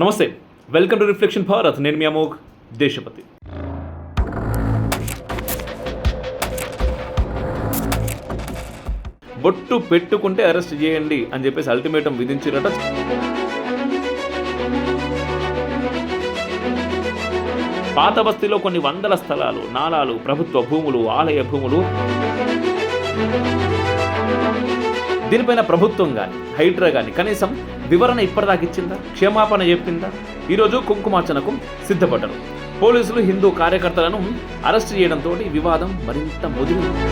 నమస్తే welcome to reflection Bharat. నేను మీ అమోఘ్ దేశపతి. బొట్టు పెట్టుకుంటే అరెస్ట్ చేయండి అని చెప్పేసి అల్టిమేటం విధించారట. పాత బస్తీలో కొన్ని వందల స్థలాలు నాలాలు ప్రభుత్వ భూములు ఆలయ భూములు. దీనిపైన ప్రభుత్వం కానీ హైడ్రా కానీ కనీసం వివరణ ఇప్పటిదాకా ఇచ్చిందా? క్షమాపణ చెప్పిందా? ఈరోజు కుంకుమార్చనకు సిద్ధపడ్డారు. పోలీసులు హిందూ కార్యకర్తలను అరెస్ట్ చేయడంతో వివాదం మరింత ముదిరింది.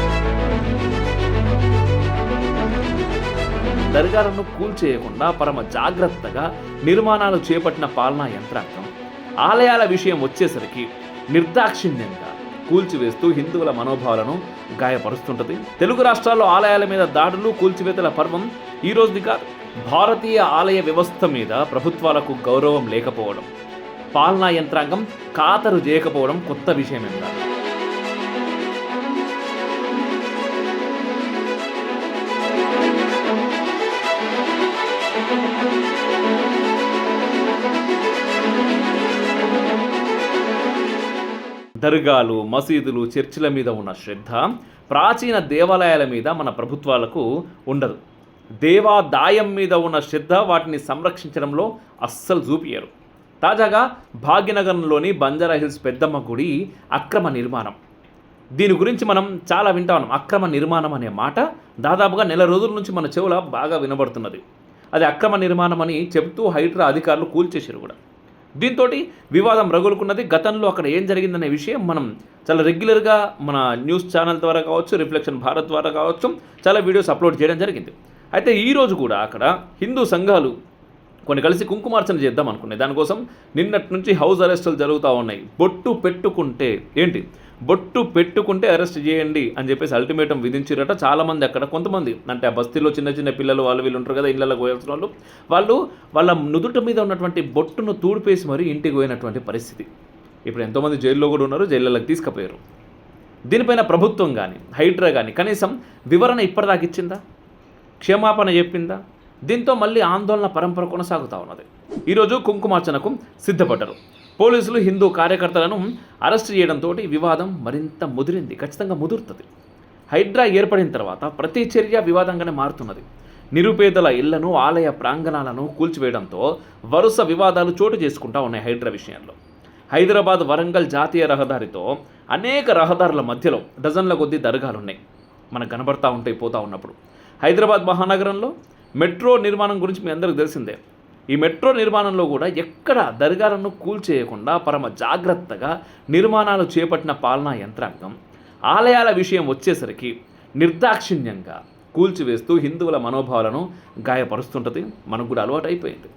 దర్గాలను కూల్చేయకుండా పరమ జాగ్రత్తగా నిర్మాణాలు చేపట్టిన పాలనా యంత్రాంగం ఆలయాల విషయం వచ్చేసరికి నిర్దాక్షిణ్యంగా కూల్చివేస్తూ హిందువుల మనోభావాలను గాయపరుస్తుంటది. తెలుగు రాష్ట్రాల్లో ఆలయాల మీద దాడులు కూల్చివేతల పర్వం ఈ రోజుది కాదు. భారతీయ ఆలయ వ్యవస్థ మీద ప్రభుత్వాలకు గౌరవం లేకపోవడం పాలనా యంత్రాంగం ఖాతరు చేయకపోవడం కొత్త విషయం కాదు దర్గాలు మసీదులు చర్చిల మీద ఉన్న శ్రద్ధ ప్రాచీన దేవాలయాల మీద మన ప్రభుత్వాలకు ఉండదు. దేవాదాయం మీద ఉన్న శ్రద్ధ వాటిని సంరక్షించడంలో అస్సలు చూపియరు తాజాగా భాగ్యనగరంలోని బంజారా హిల్స్ పెద్దమ్మ గుడి అక్రమ నిర్మాణం. దీని గురించి మనం చాలా వింటా ఉన్నాం అక్రమ నిర్మాణం అనే మాట దాదాపుగా నెల రోజుల నుంచి మన చెవుల బాగా వినబడుతున్నది. అది అక్రమ నిర్మాణం అని చెబుతూ హైడ్రా అధికారులు కూల్చేశారు కూడా. దీంతో వివాదం రగులుకున్నది గతంలో అక్కడ ఏం జరిగిందనే విషయం మనం చాలా రెగ్యులర్గా మన న్యూస్ ఛానల్ ద్వారా కావచ్చు రిఫ్లెక్షన్ భారత్ ద్వారా కావచ్చు చాలా వీడియోస్ అప్లోడ్ చేయడం జరిగింది. అయితే ఈరోజు కూడా అక్కడ హిందూ సంఘాలు కొన్ని కలిసి కుంకుమార్చన చేద్దాం అనుకున్నాయి. దానికోసం నిన్నటి నుంచి హౌస్ అరెస్టులు జరుగుతూ ఉన్నాయి. బొట్టు పెట్టుకుంటే ఏంటి? బొట్టు పెట్టుకుంటే అరెస్ట్ చేయండి అని చెప్పేసి అల్టిమేటం విధించారట. చాలామంది అక్కడ కొంతమంది అంటే ఆ బస్తీలో చిన్న చిన్న పిల్లలు వాళ్ళు వీళ్ళు ఉంటారు కదా ఇళ్ళలో పోయాల్సిన వాళ్ళు వాళ్ళు వాళ్ళ నుదుట మీద ఉన్నటువంటి బొట్టును తూడిపేసి మరీ ఇంటికి పోయినటువంటి పరిస్థితి. ఇప్పుడు ఎంతోమంది జైల్లో కూడా ఉన్నారు జైళ్ళకి తీసుకుపోయారు. దీనిపైన ప్రభుత్వం కానీ హైడ్రా కానీ కనీసం వివరణ ఇప్పటిదాకా ఇచ్చిందా? క్షమాపణ చెప్పిందా? దీంతో మళ్ళీ ఆందోళన పరంపర కొనసాగుతూ ఉన్నది. ఈరోజు కుంకుమార్చనకు సిద్ధపడ్డారు. పోలీసులు హిందూ కార్యకర్తలను అరెస్ట్ చేయడంతో వివాదం మరింత ముదిరింది. ఖచ్చితంగా ముదురుతుంది. హైడ్రా ఏర్పడిన తర్వాత ప్రతి చర్య వివాదంగానే మారుతున్నది. నిరుపేదల ఇళ్ళను ఆలయ ప్రాంగణాలను కూల్చివేయడంతో వరుస వివాదాలు చోటు చేసుకుంటా ఉన్నాయి హైడ్రా విషయంలో. హైదరాబాద్ వరంగల్ జాతీయ రహదారితో అనేక రహదారుల మధ్యలో డజన్ల కొద్దీ దర్గాలు ఉన్నాయి మనకు కనబడతా ఉంటాయి పోతా ఉన్నప్పుడు. హైదరాబాద్ మహానగరంలో మెట్రో నిర్మాణం గురించి మీ అందరికీ తెలిసిందే. ఈ మెట్రో నిర్మాణంలో కూడా ఎక్కడ దర్గాలను కూల్చేయకుండా పరమ జాగ్రత్తగా నిర్మాణాలు చేపట్టిన పాలనా యంత్రాంగం ఆలయాల విషయం వచ్చేసరికి నిర్దాక్షిణ్యంగా కూల్చివేస్తూ హిందువుల మనోభావాలను గాయపరుస్తుంటుంది. మనకు కూడా అలవాటు అయిపోయింది.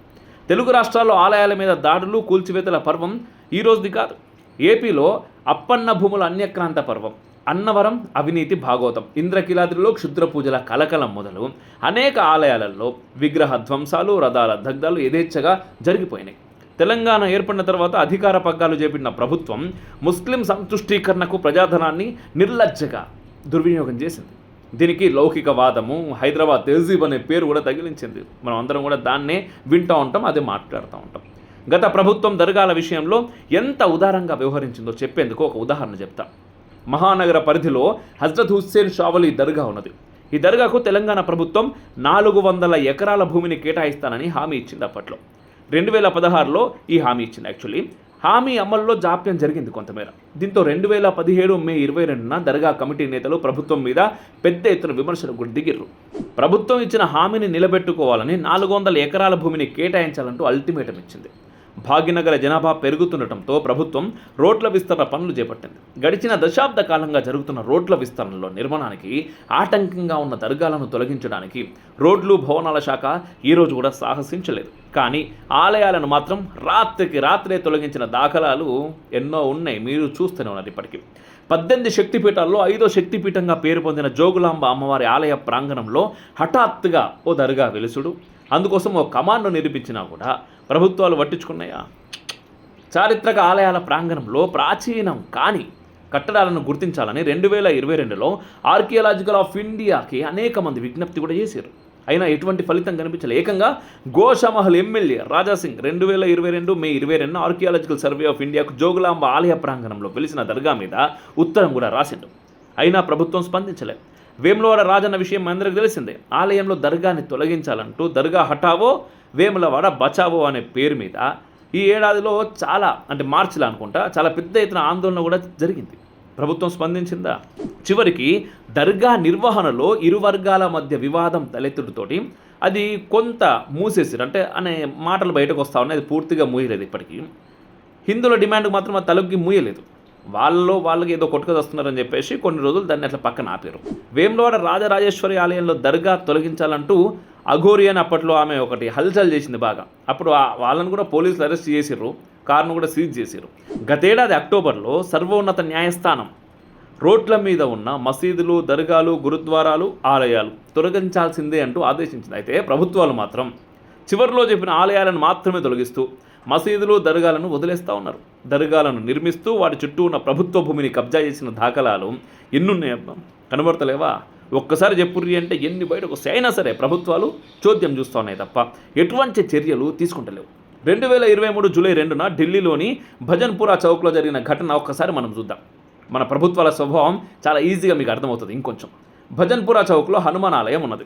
తెలుగు రాష్ట్రాల్లో ఆలయాల మీద దాడులు కూల్చివేతల పర్వం ఈ రోజుది కాదు. ఏపీలో అప్పన్న భూముల అన్యక్రాంత పర్వం. అన్నవరం అవినీతి భాగవతం ఇంద్రకిలాద్రిలో క్షుద్ర పూజల కలకలం మొదలు. అనేక ఆలయాలలో విగ్రహ ధ్వంసాలు రథాల దగ్ధాలు యథేచ్ఛగా జరిగిపోయినాయి. తెలంగాణ ఏర్పడిన తర్వాత అధికార పగ్గాలు చేపట్టిన ప్రభుత్వం ముస్లిం సంతుష్టీకరణకు ప్రజాధనాన్ని నిర్లజ్జగా దుర్వినియోగం చేసింది. దీనికి లౌకికవాదము హైదరాబాద్ తెహజీబ్ అనే పేరు కూడా తగిలించింది. మనం అందరం కూడా దాన్నే వింటూ ఉంటాం అదే మాట్లాడుతూ ఉంటాం. గత ప్రభుత్వం దర్గాల విషయంలో ఎంత ఉదారంగా వ్యవహరించిందో చెప్పేందుకు ఒక ఉదాహరణ చెప్తాం. మహానగర పరిధిలో హజ్రత్ హుస్సేన్ షావలి దర్గా ఉన్నది. ఈ దర్గాకు తెలంగాణ ప్రభుత్వం నాలుగు వందల ఎకరాల భూమిని కేటాయిస్తానని హామీ ఇచ్చింది అప్పట్లో. రెండు వేల పదహారులో ఈ హామీ ఇచ్చింది యాక్చువల్లీ. హామీ అమల్లో జాప్యం జరిగింది కొంతమేర. దీంతో రెండు వేల పదిహేడు మే ఇరవై రెండున దర్గా కమిటీ నేతలు ప్రభుత్వం మీద పెద్ద ఎత్తున విమర్శలు కూడా దిగిర్రు. ప్రభుత్వం ఇచ్చిన హామీని నిలబెట్టుకోవాలని నాలుగు వందల ఎకరాల భూమిని కేటాయించాలంటూ అల్టిమేటం ఇచ్చింది. భాగ్యనగర జనాభా పెరుగుతుండటంతో ప్రభుత్వం రోడ్ల విస్తరణ పనులు చేపట్టింది. గడిచిన దశాబ్ద కాలంగా జరుగుతున్న రోడ్ల విస్తరణలో నిర్మాణానికి ఆటంకంగా ఉన్న దర్గాలను తొలగించడానికి రోడ్లు భవనాల శాఖ ఈరోజు కూడా సాహసించలేదు. కానీ ఆలయాలను మాత్రం రాత్రికి రాత్రే తొలగించిన దాఖలాలు ఎన్నో ఉన్నాయి. మీరు చూస్తూనే ఉన్నారు ఇప్పటికీ. పద్దెనిమిది శక్తిపీఠాల్లో ఐదో శక్తిపీఠంగా పేరు పొందిన జోగులాంబ అమ్మవారి ఆలయ ప్రాంగణంలో హఠాత్తుగా ఓ దర్గా వెలుసుడు. అందుకోసం ఓ కమాండ్ను నిర్మించినా కూడా ప్రభుత్వాలు పట్టించుకున్నాయా? చారిత్రక ఆలయాల ప్రాంగణంలో ప్రాచీనం కానీ కట్టడాలను గుర్తించాలని రెండు వేల ఇరవై రెండులో ఆర్కియాలజికల్ ఆఫ్ ఇండియాకి అనేక మంది విజ్ఞప్తి కూడా చేశారు. అయినా ఎటువంటి ఫలితం కనిపించలేదు ఏకంగా గోషామహల్ ఎమ్మెల్యే రాజాసింగ్ రెండు వేల ఇరవై రెండు మే ఇరవై రెండు ఆర్కియాలజికల్ సర్వే ఆఫ్ ఇండియాకు జోగులాంబ ఆలయ ప్రాంగణంలో వెలిసిన దర్గా మీద ఉత్తరం కూడా రాసిండు. అయినా ప్రభుత్వం స్పందించలే. వేములవాడ రాజన్న విషయం అందరికి తెలిసిందే. ఆలయంలో దర్గాని తొలగించాలంటూ దర్గా హఠావో వేములవాడ బచావో అనే పేరు మీద ఈ ఏడాదిలో చాలా అంటే మార్చిలో అనుకుంటా చాలా పెద్ద ఎత్తున ఆందోళన కూడా జరిగింది. ప్రభుత్వం స్పందించిందా? చివరికి దర్గా నిర్వహణలో ఇరు వర్గాల మధ్య వివాదం తలెత్తుడితోటి అది కొంత మూసేసారు అంటే అనే మాటలు బయటకు వస్తా ఉన్నాయి అది పూర్తిగా మూయలేదు ఇప్పటికీ. హిందువుల డిమాండ్కి మాత్రం ఆ తలుపుకి మూయలేదు. వాళ్ళలో వాళ్ళకి ఏదో కొట్టుకొస్తున్నారని చెప్పేసి కొన్ని రోజులు దాన్ని అట్లా పక్కన ఆపారు. వేములవాడ రాజరాజేశ్వరి ఆలయంలో దర్గా తొలగించాలంటూ అఘోరి అని అప్పట్లో ఆమె ఒకటి హల్చల్ చేసింది బాగా. అప్పుడు ఆ- వాళ్ళని కూడా పోలీసులు అరెస్ట్ చేసిర్రు కారును కూడా సీజ్ చేసిర్రు. గతేడాది అక్టోబర్లో సర్వోన్నత న్యాయస్థానం రోడ్ల మీద ఉన్న మసీదులు దర్గాలు గురుద్వారాలు ఆలయాలు తొలగించాల్సిందే అంటూ ఆదేశించింది. అయితే ప్రభుత్వాలు మాత్రం చివరిలో చెప్పిన ఆలయాలను మాత్రమే తొలగిస్తూ మసీదులు దర్గాలను వదిలేస్తూ ఉన్నారు. దర్గాలను నిర్మిస్తూ వాటి చుట్టూ ఉన్న ప్రభుత్వ భూమిని కబ్జా చేసిన దాఖలాలు ఎన్నున్నాయి అబ్బా? కనబడతలేవా? ఒక్కసారి చెప్పుర్రి అంటే ఎన్ని బయటకు వస్తాయి? అయినా సరే ప్రభుత్వాలు చోద్యం చూస్తూ ఉన్నాయి తప్ప ఎటువంటి చర్యలు తీసుకుంటలేవు. రెండు వేల ఇరవై మూడు జూలై రెండున ఢిల్లీలోని భజన్పురా చౌక్లో జరిగిన ఘటన ఒక్కసారి మనం చూద్దాం. మన ప్రభుత్వాల స్వభావం చాలా ఈజీగా మీకు అర్థమవుతుంది ఇంకొంచెం. భజన్పురా చౌక్లో హనుమాన్ ఆలయం ఉన్నది.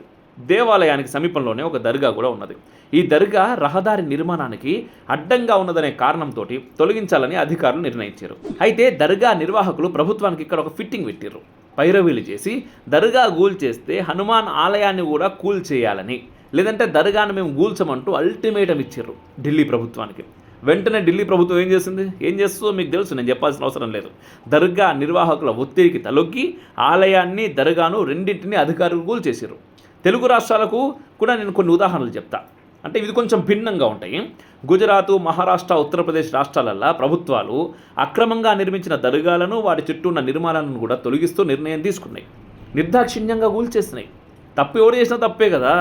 దేవాలయానికి సమీపంలోనే ఒక దర్గా కూడా ఉన్నది. ఈ దర్గా రహదారి నిర్మాణానికి అడ్డంగా ఉన్నదనే కారణంతో తొలగించాలని అధికారులు నిర్ణయించారు. అయితే దర్గా నిర్వాహకులు ప్రభుత్వానికి ఇక్కడ ఒక ఫిట్టింగ్ పెట్టారు పైరవీలు చేసి దర్గా గూల్ చేస్తే హనుమాన్ ఆలయాన్ని కూడా కూల్ చేయాలని లేదంటే దర్గాను మేము గూల్చమంటూ అల్టిమేటం ఇచ్చారు ఢిల్లీ ప్రభుత్వానికి. వెంటనే ఢిల్లీ ప్రభుత్వం ఏం చేసింది? ఏం చేస్తుందో మీకు తెలుసు నేను చెప్పాల్సిన అవసరం లేదు. దర్గా నిర్వాహకుల ఒత్తిడికి తలొగ్గి ఆలయాన్ని దర్గాను రెండింటిని అధికారులు కూల్చేశారు తెలుగు రాష్ట్రాలకు కూడా నేను కొన్ని ఉదాహరణలు చెప్తా. అంటే ఇది కొంచెం భిన్నంగా ఉంటాయి. గుజరాత్ మహారాష్ట్ర ఉత్తరప్రదేశ్ రాష్ట్రాలల్లో ప్రభుత్వాలు అక్రమంగా నిర్మించిన దర్గాలను వాటి చుట్టూ ఉన్న నిర్మాణాలను కూడా తొలగిస్తూ నిర్ణయం తీసుకున్నాయి. నిర్దాక్షిణ్యంగా కూల్చేస్తున్నాయి తప్పు ఎవరు చేసినా తప్పే కదా.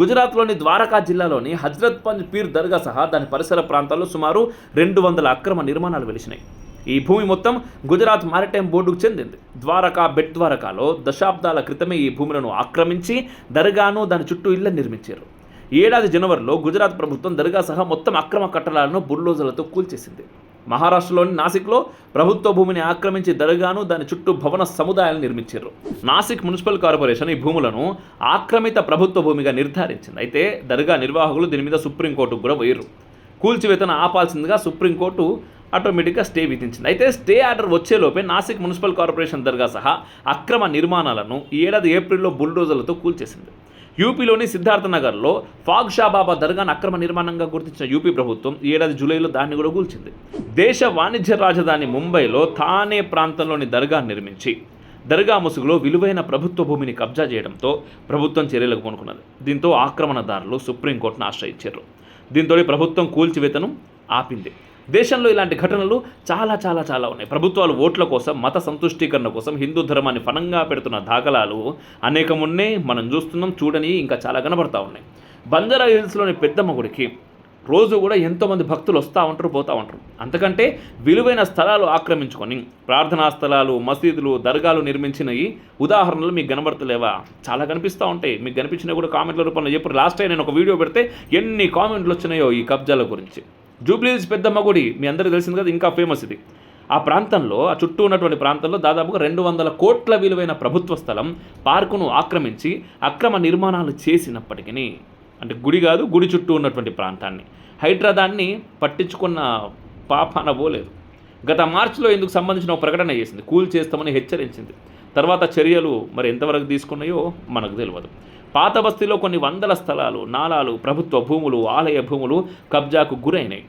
గుజరాత్లోని ద్వారకా జిల్లాలోని హజ్రత్ పంజ్ పీర్ దర్గా సహా దాని పరిసర ప్రాంతాల్లో సుమారు రెండు వందల అక్రమ నిర్మాణాలు వెలిసినాయి. ఈ భూమి మొత్తం గుజరాత్ మారిటైమ్ బోర్డుకు చెందింది. ద్వారకా బెట్ ద్వారకాలో దశాబ్దాల క్రితమే ఈ భూములను ఆక్రమించి దర్గాను దాని చుట్టూ ఇళ్ళ నిర్మించారు. ఏడాది జనవరిలో గుజరాత్ ప్రభుత్వం దర్గా సహా మొత్తం అక్రమ కట్టడాలను బుల్డోజర్లతో కూల్చేసింది. మహారాష్ట్రలోని నాసిక్లో ప్రభుత్వ భూమిని ఆక్రమించి దర్గాను దాని చుట్టూ భవన సముదాయాలు నిర్మించారు. నాసిక్ మున్సిపల్ కార్పొరేషన్ ఈ భూములను ఆక్రమిత ప్రభుత్వ భూమిగా నిర్ధారించింది. అయితే దర్గా నిర్వాహకులు దీని మీద సుప్రీంకోర్టుకు కూడా పోయారు కూల్చివేతను ఆపాల్సిందిగా సుప్రీంకోర్టు ఆటోమేటిక్గా స్టే విధించింది. అయితే స్టే ఆర్డర్ వచ్చేలోపే నాసిక్ మున్సిపల్ కార్పొరేషన్ దర్గా సహా అక్రమ నిర్మాణాలను ఈ ఏడాది ఏప్రిల్లో బుల్డోజర్లతో కూల్చేసింది. యూపీలోని సిద్ధార్థనగర్లో ఫాగ్ షా బాబా దర్గాను అక్రమ నిర్మాణంగా గుర్తించిన యూపీ ప్రభుత్వం ఈ ఏడాది జూలైలో దాన్ని కూడా కూల్చింది. దేశ వాణిజ్య రాజధాని ముంబైలో థానే ప్రాంతంలోని దర్గా నిర్మించి దర్గా ముసుగులో విలువైన ప్రభుత్వ భూమిని కబ్జా చేయడంతో ప్రభుత్వం చర్యలకు పూనుకున్నది. దీంతో ఆక్రమణదారులు సుప్రీంకోర్టును ఆశ్రయించారు. దీంతో ప్రభుత్వం కూల్చివేతను ఆపింది. దేశంలో ఇలాంటి ఘటనలు చాలా చాలా చాలా ఉన్నాయి. ప్రభుత్వాలు ఓట్ల కోసం మత సంతుష్టీకరణ కోసం హిందూ ధర్మాన్ని ఫలంగా పెడుతున్న దాఖలాలు అనేకం ఉన్నాయి మనం చూస్తున్నాం చూడని ఇంకా చాలా కనబడతా ఉన్నాయి. బంజారా హిల్స్లోని పెద్దమ్మ గుడికి రోజు కూడా ఎంతోమంది భక్తులు వస్తూ ఉంటారు పోతూ ఉంటారు. అంతకంటే విలువైన స్థలాలు ఆక్రమించుకొని ప్రార్థనా స్థలాలు మసీదులు దర్గాలు నిర్మించినవి ఉదాహరణలు మీకు కనబడతలేవా? చాలా కనిపిస్తూ ఉంటాయి. మీకు కనిపించినా కూడా కామెంట్ల రూపంలో చెప్పారు. లాస్ట్ టైం నేను ఒక వీడియో పెడితే ఎన్ని కామెంట్లు వచ్చినాయో ఈ కబ్జాల గురించి. జూబ్లీస్ పెద్దమ్మ గుడి మీ అందరికీ తెలిసింది కదా ఇంకా ఫేమస్ ఇది. ఆ ప్రాంతంలో ఆ చుట్టూ ఉన్నటువంటి ప్రాంతంలో దాదాపుగా రెండు వందల కోట్ల విలువైన ప్రభుత్వ స్థలం పార్కును ఆక్రమించి అక్రమ నిర్మాణాలు చేసినప్పటికీ అంటే గుడి కాదు గుడి చుట్టూ ఉన్నటువంటి ప్రాంతాన్ని. హైదరాబాద్ని పట్టించుకున్న పాపాన పోలేదు గత మార్చిలో ఇందుకు సంబంధించిన ఒక ప్రకటన చేసింది. కూల్ చేస్తామని హెచ్చరించింది. తర్వాత చర్యలు మరి ఎంతవరకు తీసుకున్నాయో మనకు తెలియదు పాత బస్తీలో కొన్ని వందల స్థలాలు నాలాలు ప్రభుత్వ భూములు ఆలయ భూములు కబ్జాకు గురైనాయి.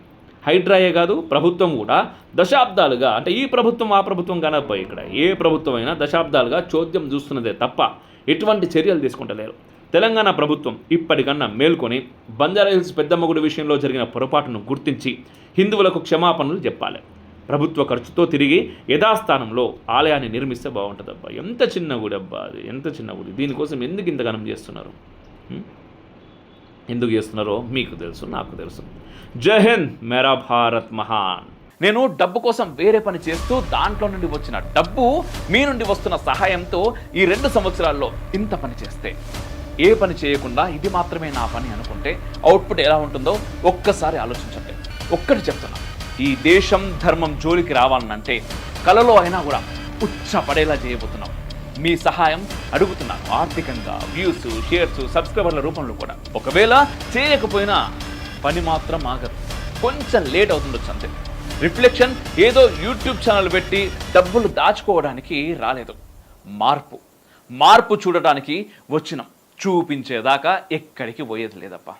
హైడ్రాయే కాదు ప్రభుత్వం కూడా దశాబ్దాలుగా అంటే ఈ ప్రభుత్వం ఆ ప్రభుత్వం కానపోయి ఇక్కడ. ఏ ప్రభుత్వం అయినా దశాబ్దాలుగా చోద్యం చూస్తున్నదే తప్ప ఎటువంటి చర్యలు తీసుకుంటలేరు. తెలంగాణ ప్రభుత్వం ఇప్పటికన్నా మేల్కొని బంజారా హిల్స్ పెద్దమ్మగుడి విషయంలో జరిగిన పొరపాటును గుర్తించి హిందువులకు క్షమాపణలు చెప్పాలి. ప్రభుత్వ ఖర్చుతో తిరిగి యథాస్థానంలో ఆలయాన్ని నిర్మిస్తే బాగుంటుంది అబ్బా ఎంత చిన్న గుడి అబ్బా అది ఎంత చిన్న గుడి. దీనికోసం ఎందుకు ఇంత చేస్తున్నారు? ఎందుకు చేస్తున్నారో మీకు తెలుసు నాకు తెలుసు. జై హింద్ మేరా భారత్ మహాన్. నేను డబ్బు కోసం వేరే పని చేస్తూ దాంట్లో నుండి వచ్చిన డబ్బు మీ నుండి వస్తున్న సహాయంతో ఈ రెండు సంవత్సరాల్లో ఇంత పని చేస్తే. ఏ పని చేయకుండా ఇది మాత్రమే నా పని అనుకుంటే అవుట్పుట్ ఎలా ఉంటుందో ఒక్కసారి ఆలోచించండి. ఒక్కటి చెప్తున్నాను ఈ దేశం ధర్మం జోలికి రావాలనంటే కలలో అయినా కూడా ఉచ్చపడేలా చేయబోతున్నాం. మీ సహాయం అడుగుతున్నాను. ఆర్థికంగా వ్యూస్ షేర్స్ సబ్స్క్రైబర్ల రూపంలో కూడా. ఒకవేళ చేయకపోయినా పని మాత్రం ఆగదు. కొంచెం లేట్ అవుతుండొచ్చు అంతే. రిఫ్లెక్షన్ ఏదో యూట్యూబ్ ఛానల్ పెట్టి డబ్బులు దాచుకోవడానికి రాలేదు. మార్పు. మార్పు చూడటానికి వచ్చినాం. చూపించేదాకా ఎక్కడికి పోయేది లేదప్పా.